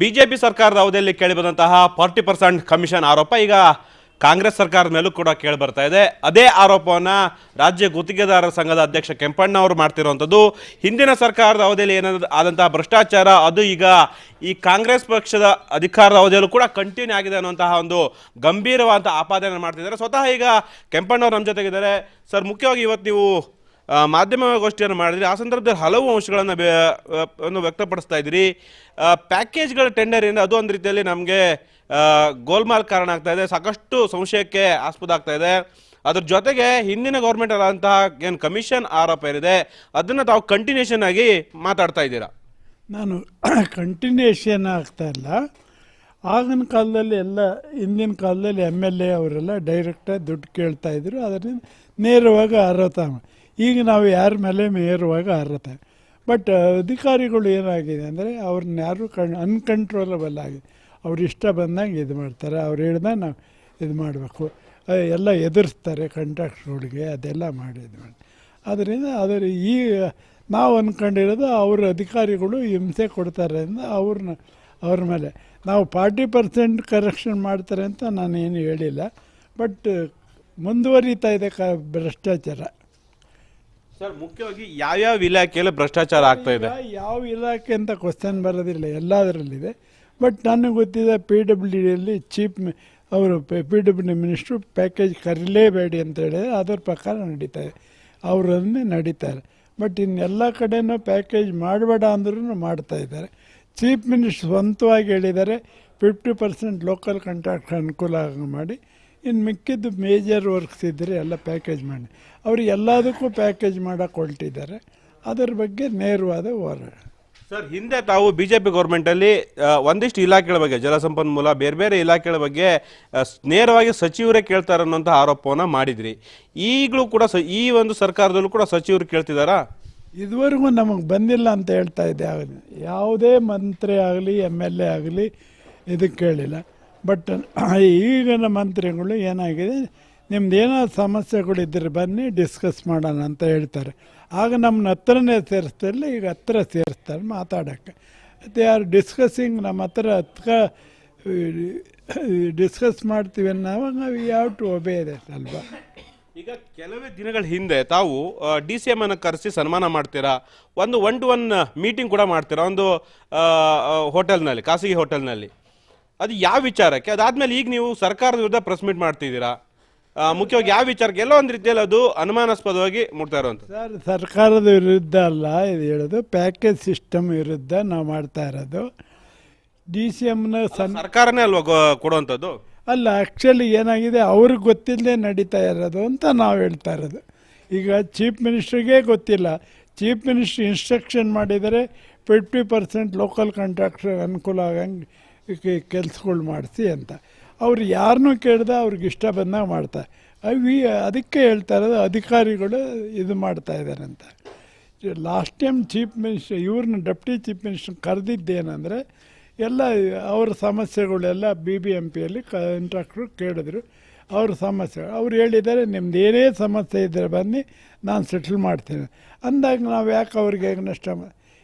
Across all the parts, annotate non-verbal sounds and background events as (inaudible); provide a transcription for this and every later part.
BJP ಸರ್ಕಾರದ ಅವಧಿಯಲ್ಲಿ ಕೇಳಿಬಂದಂತಹ forty percent commission ಆರೋಪ ಈಗ ಕಾಂಗ್ರೆಸ್ ಸರ್ಕಾರದ ಮೇಲೂ ಕೂಡ ಕೇಳಿ ಬರ್ತಾ ಇದೆ. ಅದೇ ಆರೋಪವನ್ನು ರಾಜ್ಯ ಗುತ್ತಿಗೆದಾರರ ಸಂಘದ ಅಧ್ಯಕ್ಷ ಕೆಂಪಣ್ಣ ಅವರು ಮಾಡ್ತಿರುವಂಥದ್ದು. ಹಿಂದಿನ ಸರ್ಕಾರದ ಅವಧಿಯಲ್ಲಿ ಏನಾದ, ಆದಂತಹ ಭ್ರಷ್ಟಾಚಾರ, ಅದು ಈಗ ಈ ಕಾಂಗ್ರೆಸ್ ಪಕ್ಷದ ಅಧಿಕಾರದ ಅವಧಿಯಲ್ಲೂ ಕೂಡ ಕಂಟಿನ್ಯೂ ಆಗಿದೆ ಅನ್ನುವಂತಹ ಒಂದು ಗಂಭೀರವಾದಂಥ ಆಪಾದನೆ ಮಾಡ್ತಿದ್ದಾರೆ. ಸ್ವತಃ ಈಗ ಕೆಂಪಣ್ಣವ್ರು ನಮ್ಮ ಜೊತೆಗಿದ್ದಾರೆ. ಸರ್, ಮುಖ್ಯವಾಗಿ ಇವತ್ತು ನೀವು ಮಾಧ್ಯಮಗೋಷ್ಠಿಯನ್ನು ಮಾಡಿದ್ರಿ. ಆ ಸಂದರ್ಭದಲ್ಲಿ ಹಲವು ಅಂಶಗಳನ್ನು ಒಂದು ವ್ಯಕ್ತಪಡಿಸ್ತಾ ಇದ್ದೀರಿ. ಪ್ಯಾಕೇಜ್ಗಳ ಟೆಂಡರ್ ಟೆಂಡರಿಂದ ಅದು ಒಂದು ರೀತಿಯಲ್ಲಿ ನಮಗೆ ಗೋಲ್ಮಾಲ್ ಕಾರಣ ಆಗ್ತಾ ಇದೆ. ಸಾಕಷ್ಟು ಸಂಶಯಕ್ಕೆ ಆಸ್ಪದ ಆಗ್ತಾ ಇದೆ. ಅದ್ರ ಜೊತೆಗೆ ಹಿಂದಿನ ಗೌರ್ಮೆಂಟ್ ಆದಂತಹ ಏನು ಕಮಿಷನ್ ಆರೋಪ ಏನಿದೆ, ಅದನ್ನು ತಾವು ಕಂಟಿನ್ಯೂಷನ್ ಆಗಿ ಮಾತಾಡ್ತಾ ಇದ್ದೀರಾ? ನಾನು (clears throat) ಕಂಟಿನ್ಯೂಷನ್ ಆಗ್ತಾ ಇಲ್ಲ. ಆಗಿನ ಕಾಲದಲ್ಲಿ ಎಲ್ಲ, ಹಿಂದಿನ ಕಾಲದಲ್ಲಿ ಎಂ ಎಲ್ ಎ ಅವರೆಲ್ಲ ಡೈರೆಕ್ಟಾಗಿ ದುಡ್ಡು ಕೇಳ್ತಾ ಇದ್ರು. ಅದರಿಂದ ನೇರವಾಗಿ ಅರ್ಹತ ಈಗ ನಾವು ಯಾರ ಮೇಲೆ ಮೇರುವಾಗ ಅರ್ಹತೆ ಬಟ್ ಅಧಿಕಾರಿಗಳು ಏನಾಗಿದೆ ಅಂದರೆ ಅವ್ರನ್ನ ಯಾರು ಕಣ್ ಅನ್ಕಂಟ್ರೋಲಬಲ್ ಆಗಿದೆ ಅವ್ರು ಇಷ್ಟ ಬಂದಂಗೆ ಇದು ಮಾಡ್ತಾರೆ. ಅವ್ರು ಹೇಳ್ದಂಗೆ ನಾವು ಇದು ಮಾಡಬೇಕು. ಎಲ್ಲ ಎದುರಿಸ್ತಾರೆ ಕಂಟ್ರಾಕ್ಟ್ರುಗಳಿಗೆ ಅದೆಲ್ಲ ಮಾಡಿ ಇದು ಮಾಡಿ. ಅದರಿಂದ ಅದರ ಈ, ನಾವು ಅಂದ್ಕೊಂಡಿರೋದು ಅವ್ರ ಅಧಿಕಾರಿಗಳು ಹಿಂಸೆ ಕೊಡ್ತಾರೆ ಅಂತ ಅವ್ರನ್ನ, ಅವ್ರ ಮೇಲೆ. ನಾವು ಫಾರ್ಟಿ ಪರ್ಸೆಂಟ್ ಕರೆಕ್ಷನ್ ಮಾಡ್ತಾರೆ ಅಂತ ನಾನು ಏನು ಹೇಳಿಲ್ಲ. ಬಟ್ ಮುಂದುವರಿತಾ ಇದೆ ಕ, ಭ್ರಷ್ಟಾಚಾರ. ಸರ್, ಮುಖ್ಯವಾಗಿ ಯಾವ್ಯಾವ ಇಲಾಖೆಯಲ್ಲಿ ಭ್ರಷ್ಟಾಚಾರ ಆಗ್ತಾ ಇದೆ? ಯಾವ ಇಲಾಖೆ ಅಂತ ಕ್ವಶನ್ ಬರೋದಿಲ್ಲ ಎಲ್ಲದರಲ್ಲಿದೆ. ಬಟ್ ನನಗೆ ಗೊತ್ತಿದೆ ಪಿ ಡಬ್ಲ್ಯೂ ಡಿಯಲ್ಲಿ ಚೀಫ್ ಅವರು P W D minister package ಕರೀಲೇಬೇಡಿ ಅಂತ ಹೇಳಿದ್ರೆ ಅದರ ಪ್ರಕಾರ ನಡೀತಾರೆ ಅವರನ್ನೇ ನಡೀತಾರೆ. ಬಟ್ ಇನ್ನೆಲ್ಲ ಕಡೆನೂ ಪ್ಯಾಕೇಜ್ ಮಾಡಬೇಡ ಅಂದ್ರೂ ಮಾಡ್ತಾ ಇದ್ದಾರೆ. ಚೀಫ್ ಮಿನಿಸ್ಟರ್ ಸ್ವಂತವಾಗಿ ಹೇಳಿದ್ದಾರೆ ಫಿಫ್ಟಿ ಪರ್ಸೆಂಟ್ ಲೋಕಲ್ ಕಾಂಟ್ರಾಕ್ಟ್ ಅನುಕೂಲ ಮಾಡಿ. ಇನ್ನು ಮಿಕ್ಕಿದ್ದು ಮೇಜರ್ ವರ್ಕ್ಸ್ ಇದ್ದರೆ ಎಲ್ಲ ಪ್ಯಾಕೇಜ್ ಮಾಡಿ. ಅವರು ಎಲ್ಲದಕ್ಕೂ ಪ್ಯಾಕೇಜ್ ಮಾಡೋಕೆ ಹೊರಟಿದ್ದಾರೆ. ಅದರ ಬಗ್ಗೆ ನೇರವಾದ ಹೋರಾಟ. ಸರ್ ಹಿಂದೆ ತಾವು ಬಿಜೆಪಿ ಗೌರ್ಮೆಂಟಲ್ಲಿ ಆ, ಒಂದಿಷ್ಟು ಇಲಾಖೆಗಳ ಬಗ್ಗೆ ಜಲಸಂಪನ್ಮೂಲ ಬೇರೆ ಬೇರೆ ಇಲಾಖೆಗಳ ಬಗ್ಗೆ ನೇರವಾಗಿ ಸಚಿವರೇ ಕೇಳ್ತಾರೆ ಅನ್ನೋಂಥ ಆರೋಪವನ್ನು ಮಾಡಿದ್ರಿ. ಈಗಲೂ ಕೂಡ ಸ ಈ ಒಂದು ಸರ್ಕಾರದಲ್ಲೂ ಕೂಡ ಸಚಿವರು ಕೇಳ್ತಿದ್ದಾರಾ? ಇದುವರೆಗೂ ನಮಗೆ ಬಂದಿಲ್ಲ ಅಂತ ಹೇಳ್ತಾ ಇದ್ದೆ. ಆಗಲಿ ಯಾವುದೇ ಮಂತ್ರಿ ಆಗಲಿ ಎಂ ಎಲ್ ಎ ಆಗಲಿ ಇದಕ್ಕೆ ಕೇಳಿಲ್ಲ. ಬಟ್ (coughs) ಈಗಿನ ಮಂತ್ರಿಗಳು ಏನಾಗಿದೆ, ನಿಮ್ದು ಏನೋ ಸಮಸ್ಯೆಗಳಿದ್ದರೆ ಬನ್ನಿ ಡಿಸ್ಕಸ್ ಮಾಡೋಣ ಅಂತ ಹೇಳ್ತಾರೆ. ಆಗ ನಮ್ಮನ್ನ ಹತ್ರನೇ ಸೇರಿಸ್ತಿಲ್ಲ ಈಗ ಹತ್ರ ಸೇರಿಸ್ತಾರೆ ಮಾತಾಡೋಕ್ಕೆ. ದೇ ಆರ್ ಡಿಸ್ಕಸಿಂಗ್ ನಮ್ಮ ಹತ್ರ ಹತ್ರ ಡಿಸ್ಕಸ್ ಮಾಡ್ತೀವಿ ಅನ್ನೋವಾಗ ನಾವು ಯಾವ ಟು ಒಬೇ ಇದೆ ಅಲ್ವಾ? ಈಗ ಕೆಲವೇ ದಿನಗಳ ಹಿಂದೆ ತಾವು ಡಿ ಸಿ ಎಂ ಅನ್ನು ಕರೆಸಿ ಸನ್ಮಾನ ಮಾಡ್ತೀರಾ? ಒಂದು ಒನ್ ಟು ಒನ್ ಮೀಟಿಂಗ್ ಕೂಡ ಮಾಡ್ತೀರಾ? ಒಂದು ಹೋಟೆಲ್ನಲ್ಲಿ ಖಾಸಗಿ ಹೋಟೆಲ್ನಲ್ಲಿ ಅದು ಯಾವ ವಿಚಾರಕ್ಕೆ? ಅದಾದ್ಮೇಲೆ ಈಗ ನೀವು ಸರ್ಕಾರದ ವಿರುದ್ಧ ಪ್ರೆಸ್ ಮೀಟ್ ಮಾಡ್ತಿದ್ದೀರಾ. ಮುಖ್ಯವಾಗಿ ಯಾವ ವಿಚಾರಕ್ಕೆ? ಎಲ್ಲೋ ಒಂದು ರೀತಿಯಲ್ಲಿ ಅದು ಅನುಮಾನಾಸ್ಪದವಾಗಿ ಮುಟ್ತಾ ಇರೋ ಸರ್ ಸರ್ಕಾರದ ವಿರುದ್ಧ ಅಲ್ಲ ಇದು ಹೇಳೋದು. ಪ್ಯಾಕೇಜ್ ಸಿಸ್ಟಮ್ ವಿರುದ್ಧ ನಾವು ಮಾಡ್ತಾ ಇರೋದು. ಡಿ ಸಿ ಎಮ್ನ ಸರ್ಕಾರನೇ ಅಲ್ವಾ ಕೊಡುವಂಥದ್ದು? ಅಲ್ಲ ಆ್ಯಕ್ಚುಲಿ ಏನಾಗಿದೆ ಅವ್ರಿಗೆ ಗೊತ್ತಿಲ್ಲದೆ ನಡೀತಾ ಇರೋದು ಅಂತ ನಾವು ಹೇಳ್ತಾ ಇರೋದು. ಈಗ ಚೀಫ್ ಮಿನಿಸ್ಟ್ರಿಗೆ ಗೊತ್ತಿಲ್ಲ. ಚೀಫ್ ಮಿನಿಸ್ಟ್ರ್ ಇನ್ಸ್ಟ್ರಕ್ಷನ್ ಮಾಡಿದರೆ ಫಿಫ್ಟಿ ಪರ್ಸೆಂಟ್ ಲೋಕಲ್ ಕಾಂಟ್ರಾಕ್ಟ್ರ್ ಅನುಕೂಲ ಆಗಂಗೆ ಕೆಲಸಗಳು ಮಾಡಿಸಿ ಅಂತ. ಅವ್ರು ಯಾರನ್ನೂ ಕೇಳ್ದೆ ಅವ್ರಿಗೆ ಇಷ್ಟ ಬಂದಾಗ ಮಾಡ್ತಾರೆ. ಅವಿ ಅದಕ್ಕೆ ಹೇಳ್ತಾ ಇರೋದು ಅಧಿಕಾರಿಗಳು ಇದು ಮಾಡ್ತಾ ಇದ್ದಾರೆ ಅಂತ. ಲಾಸ್ಟ್ ಟೈಮ್ ಚೀಫ್ ಮಿನಿಸ್ಟರ್, ಇವ್ರನ್ನ ಡೆಪ್ಟಿ ಚೀಫ್ ಮಿನಿಸ್ಟರ್ ಕರೆದಿದ್ದೇನೆಂದರೆ, ಎಲ್ಲ ಅವ್ರ ಸಮಸ್ಯೆಗಳೆಲ್ಲ ಬಿ ಬಿ ಎಂ ಪಿಯಲ್ಲಿ ಕಾಂಟ್ರಾಕ್ಟ್ರು ಕೇಳಿದ್ರು. ಅವ್ರ ಸಮಸ್ಯೆ, ಅವ್ರು ಹೇಳಿದ್ದಾರೆ, ನಿಮ್ದು ಏನೇ ಸಮಸ್ಯೆ ಇದ್ದರೆ ಬನ್ನಿ, ನಾನು ಸೆಟ್ಲ್ ಮಾಡ್ತೀನಿ. ಅಂದಾಗ ನಾವು ಯಾಕೆ ಅವ್ರಿಗೆ ನಷ್ಟ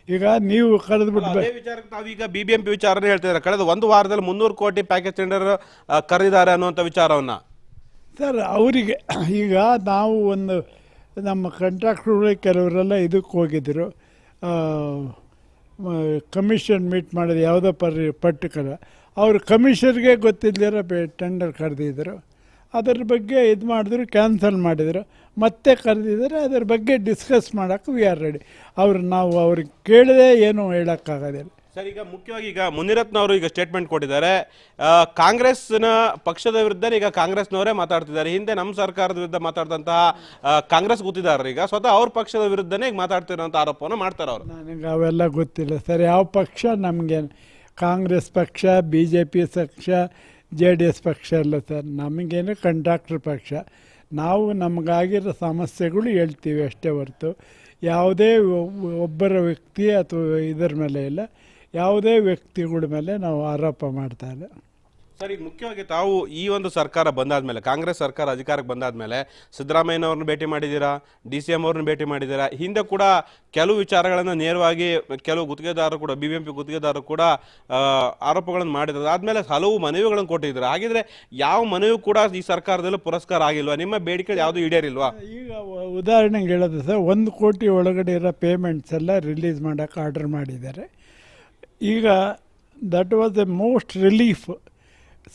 ಈಗ ನೀವು ಕಳೆದು ಬಿಟ್ಟು ಅದೇ ವಿಚಾರಕ್ಕೆ ಈಗ ಬಿ ಬಿ ಎಂ ಪಿ ವಿಚಾರನೇ ಹೇಳ್ತಿದ್ದಾರೆ. ಕಳೆದ ಒಂದು ವಾರದಲ್ಲಿ ಮುನ್ನೂರು ಕೋಟಿ ಪ್ಯಾಕೇಜ್ ಟೆಂಡರ್ ಕರೆದಿದ್ದಾರೆ ಅನ್ನುವಂಥ ವಿಚಾರವನ್ನ. ಸರ್ ಅವರಿಗೆ ಈಗ ನಾವು ಒಂದು ನಮ್ಮ ಕಾಂಟ್ರಾಕ್ಟ್ರುಗಳು ಕೆಲವರೆಲ್ಲ ಇದಕ್ಕೆ ಹೋಗಿದ್ದರು. ಕಮಿಷನ್ ಮೀಟ್ ಮಾಡಿದ ಯಾವುದೋ ಪರ್ ಪರ್ಟಿಕ್ಯುಲರ್ ಅವರು ಕಮಿಷನ್ಗೆ ಗೊತ್ತಿಲ್ಲದಿರೋ ಬೆ ಟೆಂಡರ್ ಕರೆದಿದ್ದರು. ಅದರ ಬಗ್ಗೆ ಇದು ಮಾಡಿದ್ರು ಕ್ಯಾನ್ಸಲ್ ಮಾಡಿದರು. ಮತ್ತೆ ಕರೆದಿದ್ದಾರೆ ಅದರ ಬಗ್ಗೆ ಡಿಸ್ಕಸ್ ಮಾಡೋಕ್ಕೆ ವಿ ಆರ್ ರೆಡಿ ಅವ್ರು ನಾವು ಅವ್ರಿಗೆ ಕೇಳದೆ ಏನೂ ಹೇಳೋಕ್ಕಾಗೋದಿಲ್ಲ. ಸರ್ ಈಗ ಮುಖ್ಯವಾಗಿ ಈಗ ಮುನಿರತ್ನ ಅವರು ಈಗ ಸ್ಟೇಟ್ಮೆಂಟ್ ಕೊಟ್ಟಿದ್ದಾರೆ. ಕಾಂಗ್ರೆಸ್ನ ಪಕ್ಷದ ವಿರುದ್ಧ ಈಗ ಕಾಂಗ್ರೆಸ್ನವರೇ ಮಾತಾಡ್ತಿದ್ದಾರೆ. ಹಿಂದೆ ನಮ್ಮ ಸರ್ಕಾರದ ವಿರುದ್ಧ ಮಾತಾಡಿದಂತಹ ಕಾಂಗ್ರೆಸ್ ಗೊತ್ತಿದ್ದಾರೆ ಈಗ ಸ್ವತಃ ಅವ್ರ ಪಕ್ಷದ ವಿರುದ್ಧನೇ ಈಗ ಮಾತಾಡ್ತಿರೋಂಥ ಆರೋಪವನ್ನು ಮಾಡ್ತಾರೆ ಅವರು. ನನಗೆ ಅವೆಲ್ಲ ಗೊತ್ತಿಲ್ಲ ಸರ್. ಯಾವ ಪಕ್ಷ? ನಮಗೆ ಕಾಂಗ್ರೆಸ್ ಪಕ್ಷ ಬಿ ಜೆ ಪಿ ಪಕ್ಷ ಜೆ ಡಿ ಎಸ್ ಪಕ್ಷ ಅಲ್ಲ ಸರ್. ನಮಗೇನು ಕಂಡಕ್ಟ್ರ್ ಪಕ್ಷ. ನಾವು ನಮಗಾಗಿರೋ ಸಮಸ್ಯೆಗಳು ಹೇಳ್ತೀವಿ ಅಷ್ಟೇ ಹೊರತು. ಯಾವುದೇ ಒಬ್ಬರ ವ್ಯಕ್ತಿ ಅಥವಾ ಇದರ ಮೇಲೆ ಇಲ್ಲ. ಯಾವುದೇ ವ್ಯಕ್ತಿಗಳ ಮೇಲೆ ನಾವು ಆರೋಪ ಮಾಡ್ತಾ ಇಲ್ಲ. ಸರ್, ಈಗ ಮುಖ್ಯವಾಗಿ ತಾವು ಈ ಒಂದು ಸರ್ಕಾರ ಬಂದಾದ್ಮೇಲೆ, ಕಾಂಗ್ರೆಸ್ ಸರ್ಕಾರ ಅಧಿಕಾರಕ್ಕೆ ಬಂದಾದ್ಮೇಲೆ ಸಿದ್ದರಾಮಯ್ಯನವ್ರನ್ನ ಭೇಟಿ ಮಾಡಿದ್ದೀರಾ? ಡಿ ಸಿ ಎಂ ಅವ್ರನ್ನ ಭೇಟಿ ಮಾಡಿದ್ದೀರಾ? ಹಿಂದೆ ಕೂಡ ಕೆಲವು ವಿಚಾರಗಳನ್ನು ನೇರವಾಗಿ ಕೆಲವು ಗುತ್ತಿಗೆದಾರರು ಕೂಡ ಬಿ ಬಿ ಎಂ ಪಿ ಗುತ್ತಿಗೆದಾರರು ಕೂಡ ಆರೋಪಗಳನ್ನು ಮಾಡಿದ್ದಾರೆ. ಆದ್ಮೇಲೆ ಹಲವು ಮನವಿಗಳನ್ನು ಕೊಟ್ಟಿದ್ದಾರೆ. ಹಾಗಿದ್ರೆ ಯಾವ ಮನವಿ ಕೂಡ ಈ ಸರ್ಕಾರದಲ್ಲೂ ಪುರಸ್ಕಾರ ಆಗಿಲ್ವಾ? ನಿಮ್ಮ ಬೇಡಿಕೆ ಯಾವುದು ಈಡೇರಿಲ್ವಾ? ಈಗ ಉದಾಹರಣೆಗೆ ಹೇಳೋದು ಸರ್, ಒಂದು ಕೋಟಿ ಒಳಗಡೆ ಇರೋ ಪೇಮೆಂಟ್ಸ್ ಎಲ್ಲ ರಿಲೀಸ್ ಮಾಡೋಕ್ಕೆ ಆರ್ಡರ್ ಮಾಡಿದ್ದಾರೆ. ಈಗ that was the most relief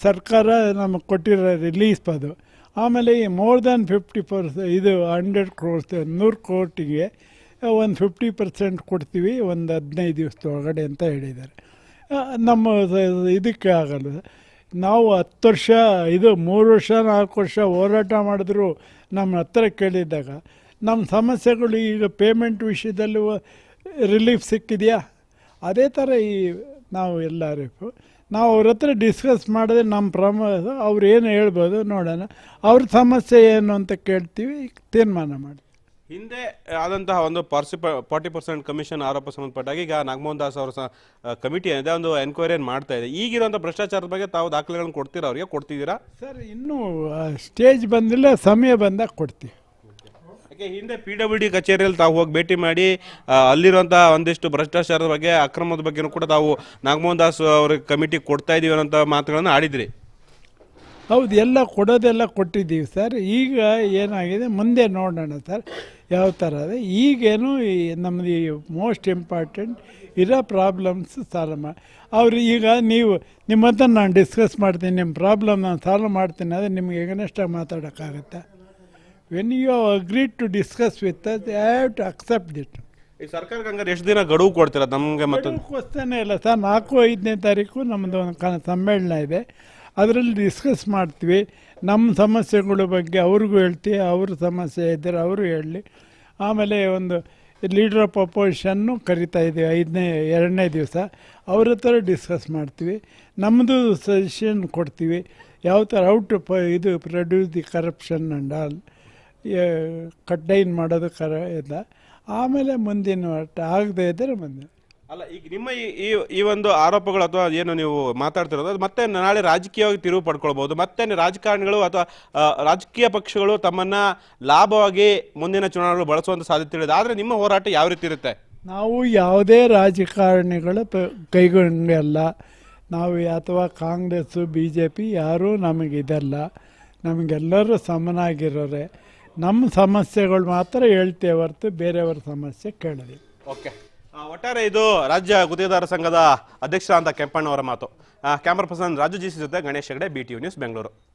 ಸರ್ಕಾರ ನಮಗೆ ಕೊಟ್ಟಿರೋ ರಿಲೀಫ್ ಅದು ಆಮೇಲೆ ಈ ಮೋರ್ ದ್ಯಾನ್ ಫಿಫ್ಟಿ ಪರ್ಸ್ ಇದು ಹಂಡ್ರೆಡ್ ಕ್ರೋರ್ಸ್ ನೂರು ಕೋಟಿಗೆ ಒಂದು ಫಿಫ್ಟಿ ಪರ್ಸೆಂಟ್ ಕೊಡ್ತೀವಿ, ಒಂದು ಹದಿನೈದು ದಿವಸದೊಳಗಡೆ ಅಂತ ಹೇಳಿದ್ದಾರೆ. ನಮ್ಮ ಇದಕ್ಕೆ ಆಗಲ್ಲ. ನಾವು ಹತ್ತು ವರ್ಷ, ಇದು ಮೂರು ವರ್ಷ, ನಾಲ್ಕು ವರ್ಷ ಹೋರಾಟ ಮಾಡಿದ್ರು ನಮ್ಮ ಹತ್ರ ಕೇಳಿದಾಗ ನಮ್ಮ ಸಮಸ್ಯೆಗಳು ಈಗ ಪೇಮೆಂಟ್ ವಿಷಯದಲ್ಲಿ ರಿಲೀಫ್ ಸಿಕ್ಕಿದೆಯಾ? ಅದೇ ಥರ ಈ ನಾವು ಎಲ್ಲರಿಗೂ ನಾವು ಅವ್ರ ಹತ್ರ ಡಿಸ್ಕಸ್ ಮಾಡಿದ್ರೆ ನಮ್ಮ ಪ್ರಮ ಅವ್ರು ಏನು ಹೇಳ್ಬೋದು ನೋಡೋಣ. ಅವ್ರ ಸಮಸ್ಯೆ ಏನು ಅಂತ ಕೇಳ್ತೀವಿ ತೀರ್ಮಾನ ಮಾಡಿ ಹಿಂದೆ ಆದಂತಹ ಒಂದು ಪಾರ್ಸಿಪ ಫಾರ್ಟಿ ಪರ್ಸೆಂಟ್ ಕಮಿಷನ್ ಆರೋಪ ಸಂಬಂಧಪಟ್ಟಾಗ ಈಗ ನಾಗಮೋಹನ್ ದಾಸ್ ಅವರ ಕಮಿಟಿ ಏನಿದೆ ಒಂದು ಎನ್ಕ್ವೈರಿಯನ್ನು ಮಾಡ್ತಾ ಇದೆ. ಈಗಿರುವಂಥ ಭ್ರಷ್ಟಾಚಾರದ ಬಗ್ಗೆ ತಾವು ದಾಖಲೆಗಳನ್ನು ಕೊಡ್ತೀರಾ ಅವರಿಗೆ? ಕೊಡ್ತಿದ್ದೀರಾ? ಸರ್ ಇನ್ನೂ ಸ್ಟೇಜ್ ಬಂದಿಲ್ಲ ಸಮಯ ಬಂದಾಗ ಕೊಡ್ತೀವಿ. ಯಾಕೆ ಹಿಂದೆ ಪಿ ಡಬ್ಲ್ಯೂ ಡಿ ಕಚೇರಿಯಲ್ಲಿ ತಾವು ಹೋಗಿ ಭೇಟಿ ಮಾಡಿ ಅಲ್ಲಿರುವಂತಹ ಒಂದಿಷ್ಟು ಭ್ರಷ್ಟಾಚಾರದ ಬಗ್ಗೆ, ಅಕ್ರಮದ ಬಗ್ಗೆನೂ ಕೂಡ ತಾವು ನಾಗಮೋಹನ್ ದಾಸ್ ಅವ್ರ ಕಮಿಟಿ ಕೊಡ್ತಾ ಇದೀವಿ ಅನ್ನೋಂಥ ಮಾತುಗಳನ್ನು ಆಡಿದ್ರಿ. ಹೌದು, ಎಲ್ಲ ಕೊಡೋದೆಲ್ಲ ಕೊಟ್ಟಿದ್ದೀವಿ ಸರ್. ಈಗ ಏನಾಗಿದೆ, ಮುಂದೆ ನೋಡೋಣ ಸರ್, ಯಾವ ಥರ ಇದೆ. ಈಗೇನು ನಮ್ಮದು ಮೋಸ್ಟ್ ಇಂಪಾರ್ಟೆಂಟ್ ಇರೋ ಪ್ರಾಬ್ಲಮ್ಸ್ ಸಾಲ್ವ್ ಮಾಡಿ ಅವ್ರು ಈಗ ನೀವು ನಿಮ್ಮ ಹತ್ರ ನಾನು ಡಿಸ್ಕಸ್ ಮಾಡ್ತೀನಿ, ನಿಮ್ಮ ಪ್ರಾಬ್ಲಮ್ ನಾನು ಸಾಲ್ವ್ ಮಾಡ್ತೀನಿ ಆದರೆ ನಿಮಗೆ ಎಗನೆಸ್ಟಾಗಿ ಮಾತಾಡೋಕ್ಕಾಗತ್ತಾ. When you agree to discuss with us have to accept that ಈ ಸರ್ಕಾರಕ್ಕೆ ಹಂಗಾರೆ ಎಷ್ಟು ದಿನ ಗಡುವು ಕೊಡ್ತೀರಾ ನಮಗೆ ಮತ್ತೊಂದು ಕ್ವಶನೇ ಇಲ್ಲ ಸರ್. ನಾಲ್ಕು ಐದನೇ ತಾರೀಕು ನಮ್ಮದು ಒಂದು ಕ ಸಮ್ಮೇಳನ ಇದೆ. ಅದರಲ್ಲಿ ಡಿಸ್ಕಸ್ ಮಾಡ್ತೀವಿ. ನಮ್ಮ ಸಮಸ್ಯೆಗಳ ಬಗ್ಗೆ ಅವ್ರಿಗೂ ಹೇಳ್ತೀವಿ ಅವ್ರ ಸಮಸ್ಯೆ ಇದ್ದರೆ ಅವರು ಹೇಳಲಿ ಆಮೇಲೆ ಒಂದು ಲೀಡರ್ ಆಫ್ ಅಪೋಸಿಷನ್ನು ಕರಿತಾ ಇದ್ದೀವಿ ಐದನೇ ಎರಡನೇ ದಿವಸ. ಅವ್ರ ಹತ್ರ ಡಿಸ್ಕಸ್ ಮಾಡ್ತೀವಿ. ನಮ್ಮದು ಸಜೆಷನ್ ಕೊಡ್ತೀವಿ. ಯಾವ ಥರ ಔಟ್ ಇದು produce the corruption and all cut down ಮಾಡೋದು ಕರ ಇಲ್ಲ. ಆಮೇಲೆ ಮುಂದಿನ ಒಟ್ಟು ಆಗದೆ ಇದ್ದರೆ ಮುಂದೆ. ಅಲ್ಲ ಈಗ ನಿಮ್ಮ ಈ ಈ- ಒಂದು ಆರೋಪಗಳು ಅಥವಾ ಏನು ನೀವು ಮಾತಾಡ್ತಿರೋದು ಅದು ಮತ್ತೆ ನಾಳೆ ರಾಜಕೀಯವಾಗಿ ತಿರುವು ಪಡ್ಕೊಳ್ಬಹುದು ಮತ್ತೆ ರಾಜಕಾರಣಿಗಳು ಅಥವಾ ರಾಜಕೀಯ ಪಕ್ಷಗಳು ತಮ್ಮನ್ನ ಲಾಭವಾಗಿ ಮುಂದಿನ ಚುನಾವಣೆಗಳು ಬಳಸುವಂತ ಸಾಧ್ಯತೆ ಇದೆ ಆದ್ರೆ ನಿಮ್ಮ ಹೋರಾಟ ಯಾವ ರೀತಿ ಇರುತ್ತೆ? ನಾವು ಯಾವುದೇ ರಾಜಕಾರಣಿಗಳು ಕೈಗೊಂಡಲ್ಲ ನಾವು ಅಥವಾ ಕಾಂಗ್ರೆಸ್ಸು ಬಿ ಜೆ ಪಿ ಯಾರೂ ನಮಗಿದಲ್ಲ. ನಮಗೆಲ್ಲರೂ ಸಮನಾಗಿರೋರೆ. ನಮ್ಮ ಸಮಸ್ಯೆಗಳು ಮಾತ್ರ ಹೇಳ್ತೇವೆ ಹೊರತು ಬೇರೆಯವರ ಸಮಸ್ಯೆ ಕೇಳಿದೆ. ಓಕೆ. ಒಟ್ಟಾರೆ ಇದು ರಾಜ್ಯ ಗುತ್ತಿಗೆದಾರ ಸಂಘದ ಅಧ್ಯಕ್ಷ ಅಂತ ಕೆಂಪಣ್ಣವರ ಮಾತು. ಕ್ಯಾಮರಾ ಪರ್ಸನ್ ರಾಜು ಜಿ ಜೊತೆ Ganesh Hegde B T news Bengaluru.